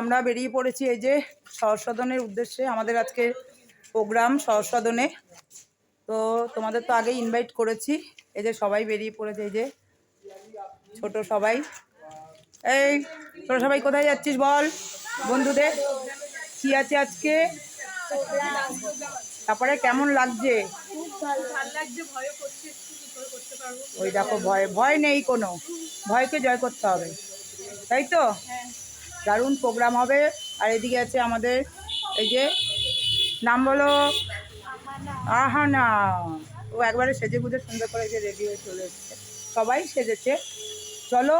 আমরা বেরিয়ে পড়েছি এই যে সহসদনের উদ্দেশ্যে আমাদের আজকে প্রোগ্রাম সহসদনে তো তোমাদের তো আগেই ইনভাইট করেছি। এই যে সবাই বেরিয়ে পড়েছে, এই যে ছোট সবাই। এই তোরা সবাই কোথায় যাচ্ছিস বল বন্ধুদের? কি আছে আজকে? তারপরে কেমন লাগছে? ওই দেখো, ভয় ভয় নেই কোনো। ভয়কে জয় করতে হবে। তাই তো? দারুণ প্রোগ্রাম হবে। আর এদিকে আছে আমাদের এই যে নাম বলো। আহানা। ও একবারে সেজে গুজে সুন্দর করে যে রেডি হয়ে চলে এসছে। সবাই সেজেছে। চলো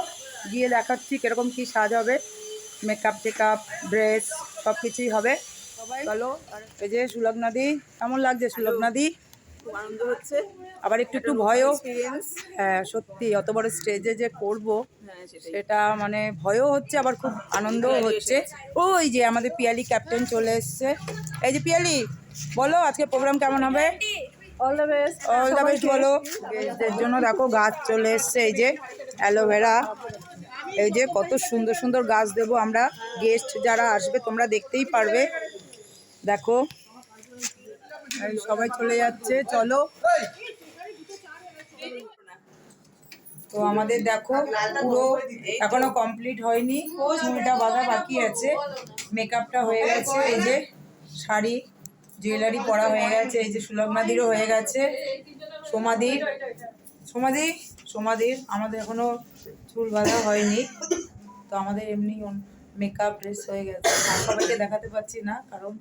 গিয়ে দেখাচ্ছি কীরকম কি সাজ হবে। মেকআপ টেকআপ ড্রেস সব কিছুই হবে। সবাই চলো এই যে সুলভ নদী কেমন লাগছে সুলভ নদী খুব আনন্দ হচ্ছে। আবার একটু একটু ভয়ও। হ্যাঁ সত্যি অত বড় স্টেজে যে করব হ্যাঁ সেটা মানে ভয়ও হচ্ছে আবার খুব আনন্দও হচ্ছে। ওই যে আমাদের পিয়ালি ক্যাপ্টেন চলে এসছে। এই যে পিয়ালি বলো আজকে প্রোগ্রাম কেমন হবে? All the best all the best বলো। গেস্টদের জন্য দেখো গাছ চলে এসছে এই যে অ্যালোভেরা এই যে কত সুন্দর সুন্দর গাছ দেবো আমরা। গেস্ট যারা আসবে তোমরা দেখতেই পারবে। দেখো। সবাই চলে যাচ্ছে, চলো। তো আমাদের দেখো, পুরো এখনও কমপ্লিট হয়নি, চুলটা বাঁধা বাকি আছে। মেকআপটা হয়ে গেছে, এই যে শাড়ি জুয়েলারি পরা হয়ে গেছে, এই যে সুলগ্নাদিরও হয়ে গেছে। সোমাদির সোমাদি সোমাদির আমাদের এখনও চুল বাঁধা হয়নি। তো আমাদের এমনি মেকআপ ড্রেস হয়ে গেছে। সবাইকে দেখাতে পাচ্ছি না, কারণ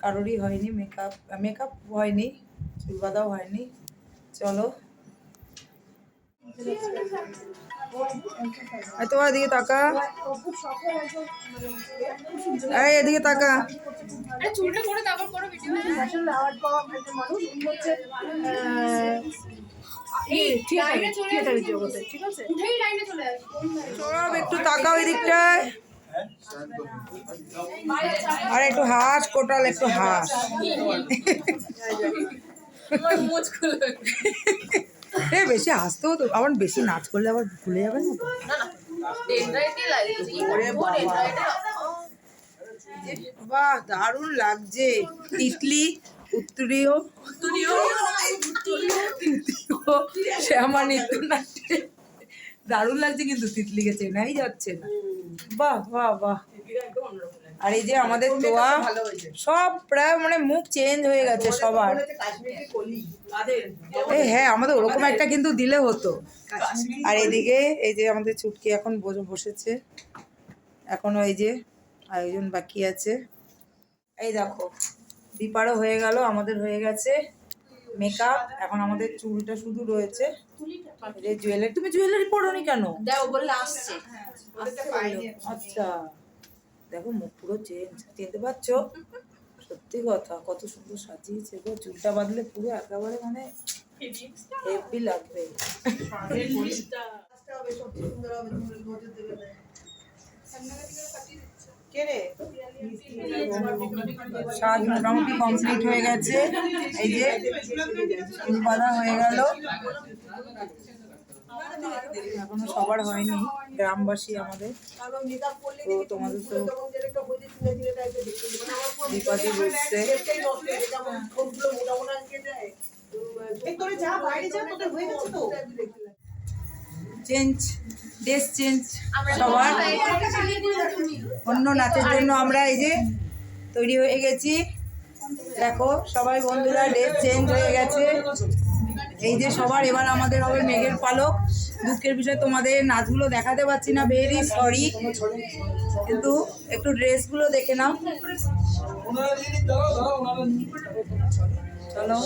কারোরই হয়নি মেকআপ মেকআপ হয়নি চুল বাঁধাও হয়নি। চলো। এই তোমার এদিকে তাকা। এই এদিকে তাকা। থিয়েটারের ঠিক আছে? সব একটু তাকাও এই দিকটায় আর একটু হাস কোটাল একটু হাস। এ বেশি হাসতেও তো আবার বেশি নাচ করলে আবার ভুলে যাবে না তো? ওরে বাবা। বাহ দারুণ লাগছে। তিতলি উত্তরীয়। শ্যামা নৃত্য নাট্যে দারুণ লাগছে কিন্তু তিতলিকে চেনাই যাচ্ছে না। বাহ বাহ বাহ। আর এই যে আমাদের তোয়া সব প্রায় মানে মুখ চেঞ্জ হয়ে গেছে সবার। এই হ্যাঁ আমাদের ওরকম একটা কিন্তু দিলে হতো। আর এদিকে এই যে আমাদের চুটকি এখন বসে- বসেছে। এখনও এই যে আয়োজন বাকি আছে। এই দেখো দীপারও হয়ে গেল আমাদের হয়ে গেছে মেকআপ এখন আমাদের চুলটা শুধু রয়েছে। এই যে জুয়েলারি তুমি জুয়েলারি পরোনি কেন? দাও বললে আসছে। আচ্ছা। দেখো মুখ পুরো চেঞ্জ চিনতে পারছ সত্যি কথা কত সুন্দর সাজিয়েছে গো। চুলটা বাঁধলে পুরো একেবারে মানে হেভি লাগবে। সাজ মোটামুটি কমপ্লিট হয়ে গেছে। এই যে চুল বাঁধা হয়ে গেল। এখনও সবার হয়নি গ্রামবাসী আমাদের। তো তোমাদের তো বিপাদি বসছে। চেঞ্জ ড্রেস চেঞ্জ সবার। অন্য নাচের জন্য আমরা এই যে তৈরি হয়ে গেছি। দেখো সবাই বন্ধুরা ড্রেস চেঞ্জ হয়ে গেছে। এই যে সবার, এবার আমাদের হবে মেঘের পালক। দুঃখের বিষয়, তোমাদের নাচগুলো দেখাতে পারছি না ভেরি সরি কিন্তু একটু ড্রেসগুলো দেখে নাও। চলো।